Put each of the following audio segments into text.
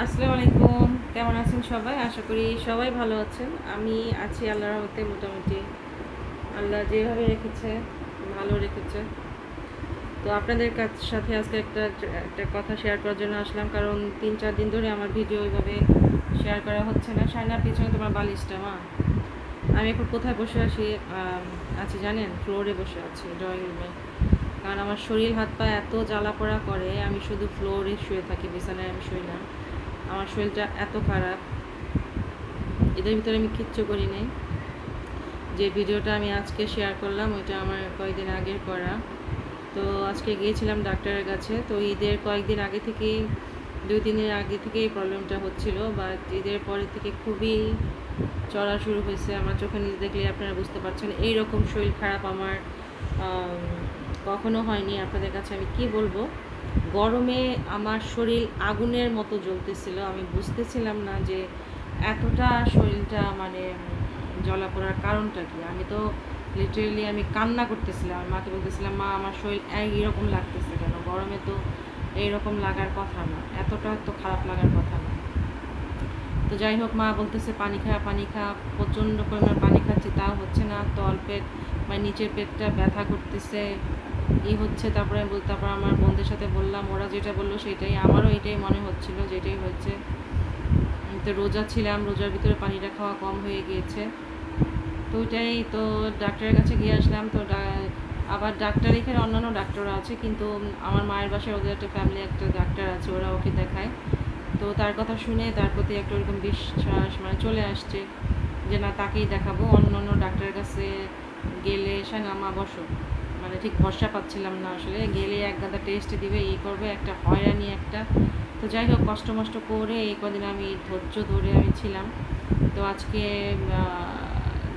আসসালামু আলাইকুম। কেমন আছেন সবাই? আশা করি সবাই ভালো আছেন। আমি আছি আল্লাহর রহমতে মোটামুটি। আল্লাহ যেভাবে রেখেছে ভালো রেখেছে। তো আপনাদের কাছ সাথে আজকে একটা একটা কথা শেয়ার করার জন্য আসলাম। কারণ তিন চার দিন ধরে আমার ভিডিও ওইভাবে শেয়ার করা হচ্ছে না। সাইনার পিছনে তোমার বালিশটা মা। আমি এখন কোথায় বসে আম, আছি জানেন? ফ্লোরে বসে আছি ড্রয়িং রুমে কারণ আমার শরীর হাত পা এত জ্বালা পোড়া করে আমি শুধু ফ্লোরে শুয়ে থাকি বিছানায় আমি শুই না। আমার শরীরটা এত খারাপ। এদের ভিতরে আমি কিচ্ছু করি নাই। যে ভিডিওটা আমি আজকে শেয়ার করলাম, ওইটা আমার কয়েকদিন আগের করা। তো আজকে গিয়েছিলাম ডাক্তারের কাছে। তো ঈদের কয়েকদিন আগে থেকেই, দুই, তিন দিন আগে থেকেই প্রবলেমটা হচ্ছিল। বা ঈদের পরে থেকে খুবই চলা শুরু হয়েছে। আমার চোখে নিজ দেখলে আপনারা বুঝতে পারছেন এই রকম শরীর খারাপ আমার কখনো হয়নি। আপনাদের কাছে আমি কি বলব? গরমে আমার শরীর আগুনের মতো জ্বলতেছিল। আমি বুঝতেছিলাম না যে এতটা শরীরটা মানে জ্বলা পড়ার কারণটা কি। আমি তো লিটারেলি আমি কান্না করতেছিলাম। আমার মাকে বলতেছিলাম, মা, আমার শরীর এইরকম লাগতেছে কেন? গরমে তো এইরকম লাগার কথা না। এতটা তো খারাপ লাগার কথা না। তো যাই হোক, মা বলতেছে, পানি খা পানি খা। প্রচণ্ড পরিমাণ পানি খাচ্ছি, তাও হচ্ছে না। তল পেট মানে নিচের পেটটা ব্যথা করতেছে। ই হচ্ছে, তারপরে আমি বল- তারপর আমার বন্ধুদের সাথে বললাম, ওরা যেটা বলল সেটাই। আমারও এটাই মনে হচ্ছিল, যেটাই হচ্ছে তো রোজা ছিলাম, রোজার ভিতরে পানিটা খাওয়া কম হয়ে গিয়েছে। তো ওইটাই, তো ডাক্তারের কাছে গিয়ে আসলাম, তো আবার ডাক্তার এখানে অন্যান্য ডাক্তাররা আছে, কিন্তু আমার মায়ের বাসায় ওদের একটা ফ্যামিলি একটা ডাক্তার আছে, ওরা ওকে দেখায়। তো তার কথা শুনে তার প্রতি একটা ওরকম বিশ্বাস মানে চলে আসছে যে না, তাকেই দেখাবো অন্য অন্য ডাক্তারের কাছে গেলে সাঙ্গামা বসো মানে ঠিক ভরসা পাচ্ছিলাম না আসলে। গেলে এক গাদা টেস্ট দিবে, এই করবে, একটা হয়রানি একটা। তো যাই হোক, কষ্ট মষ্ট করে এই কদিন আমি ধৈর্য ধরে আমি ছিলাম। তো আজকে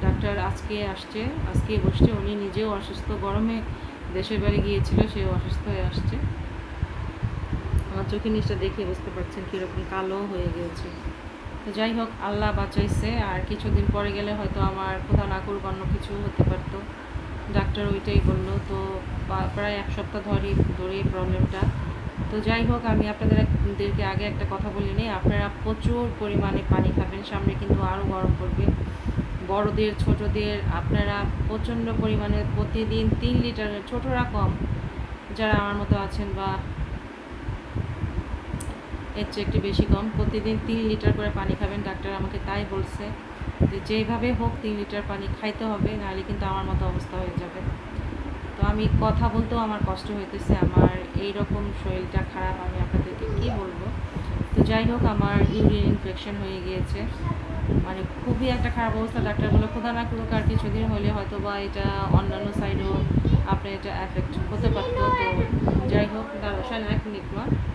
ডাক্তার আজকে আসছে, আজকে বসছে। উনি নিজেও অসুস্থ। গরমে দেশের বাড়ি গিয়েছিল, সেও অসুস্থ হয়ে আসছে। আমার চোখের নিচটা দেখে বুঝতে পারছেন কীরকম কালো হয়ে গিয়েছে। তো যাই হোক, আল্লাহ বাঁচাইছে। আর কিছুদিন পরে গেলে হয়তো আমার কোথাও না করুক অন্য কিছু হতে পারতো। ডাক্তার ওইটাই বলল। তো প্রায় এক সপ্তাহ ধরে ধরে প্রবলেমটা। তো যাই হোক, আমি আপনাদেরকে আগে একটা কথা বলি নিই। আপনারা প্রচুর পরিমাণে পানি খাবেন, সামনে কিন্তু আরও গরম পড়বে। বড়দের, ছোটদের, আপনারা প্রচণ্ড পরিমাণে প্রতিদিন তিন লিটারের, ছোটরা কম, যারা আমার মতো আছেন বা এর চেয়ে একটু বেশি কম, প্রতিদিন তিন লিটার করে পানি খাবেন। ডাক্তার আমাকে তাই বলছে। যে যেভাবে হোক তিন লিটার পানি খাইতে হবে, নাহলে কিন্তু আমার মতো অবস্থা হয়ে যাবে। তো আমি কথা বলতেও আমার কষ্ট হইতেছে, আমার এই রকম শরীরটা খারাপ, আমি আপনাদেরকে কী বলব? তো যাই হোক, আমার ইউরিন ইনফেকশন হয়ে গিয়েছে। মানে খুবই একটা খারাপ অবস্থা ডাক্তার বলে খোদা না করুক আর কিছুদিন হলে হয়তো বা এটা অন্যান্য সাইডেও আপনার এটা এফেক্ট হতে পারতো। তো যাই হোক দারোসান এক মিনিট মা তো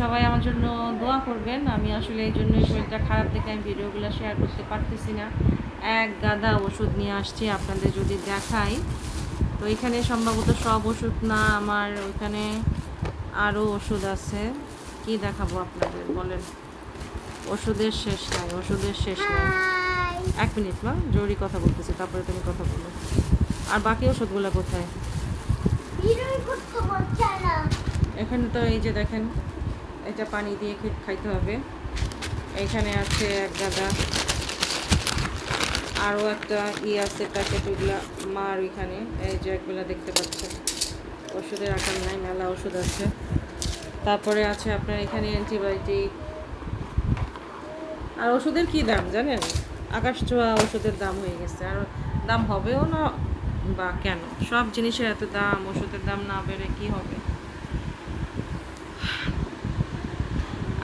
সবাই আমার জন্য দোয়া করবেন। আমি আসলে এই জন্যই শরীরটা খারাপ দেখে আমি ভিডিওগুলো শেয়ার করতে পারতেছি না। এক গাদা ওষুধ নিয়ে আসছি আপনাদের যদি দেখাই। তো এখানে সম্ভবত সব ওষুধ না আমার ওইখানে আরও ওষুধ আছে। কি দেখাবো আপনাদের বলেন। ওষুধের শেষ নাই ওষুধের শেষ নাই। এক মিনিট মা জরুরি কথা বলতেছি তারপরে তুমি কথা বলো। আর বাকি ওষুধগুলো কোথায়? এখানে তো এই যে দেখেন এটা পানি দিয়ে খাইতে হবে। এখানে আছে এক গাদা। আরও একটা ই আছে, প্যাকেট ওইগুলা মার ওইখানে। এই যে একগুলা দেখতে পাচ্ছেন। ওষুধের আকার নাই, মেলা ওষুধ আছে। তারপরে আছে আপনার এখানে অ্যান্টিবায়োটিক। আর ওষুধের কি দাম জানেন? আকাশ ছোঁয়া ওষুধের দাম হয়ে গেছে। আর দাম হবেও না বা কেন? সব জিনিসের এত দাম, ওষুধের দাম না বেড়ে কি হবে?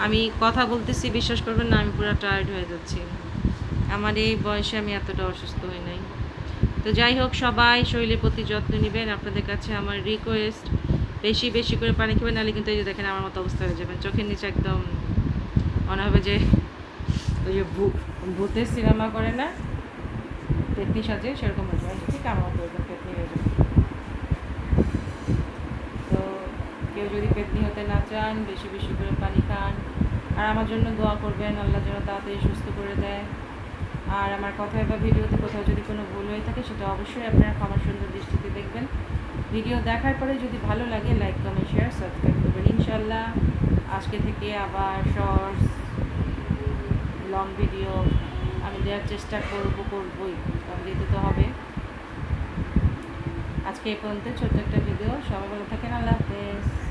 আমি কথা বলতেছি, বিশ্বাস করবেন না, আমি পুরো টায়ার্ড হয়ে যাচ্ছি। আমার এই বয়সে আমি এতটা অসুস্থ হই নাই। তো যাই হোক, সবাই শরীরের প্রতি যত্ন নেবেন। আপনাদের কাছে আমার রিকোয়েস্ট বেশি বেশি করে পানি খাবেন, নাহলে কিন্তু এই যে দেখেন আমার মতো অবস্থা হয়ে যাবেন চোখের নিচে একদম মনে হবে যে ওই যে ভূতের সিনেমা করে না? পেতনি সাজে, সেরকম হয়ে যাবে। ঠিক আমার মতো পেতনি হয়ে যাবে তো কেউ যদি পেতনি হতে না চান, বেশি বেশি করে পানি খান। আর আমার জন্য দোয়া করবেন, আল্লাহ যেন তাড়াতাড়ি সুস্থ করে দেয়। আর আমার কথায় বা ভিডিওতে কোথাও যদি কোনো ভুল হয়ে থাকে, সেটা অবশ্যই আপনারা ক্ষমা সুন্দর দৃষ্টিতে দেখবেন। ভিডিও দেখার পরে যদি ভালো লাগে লাইক কমেন্ট শেয়ার সাবস্ক্রাইব করবেন। ইনশাল্লাহ আজকে থেকে আবার শর্টস লং ভিডিও আমি দেওয়ার চেষ্টা করব, করবই। কারণ দিতে তো হবে। আজকে এই পর্যন্ত ছোট্ট একটা ভিডিও সবাই ভালো থাকেন। আল্লাহ হাফেজ।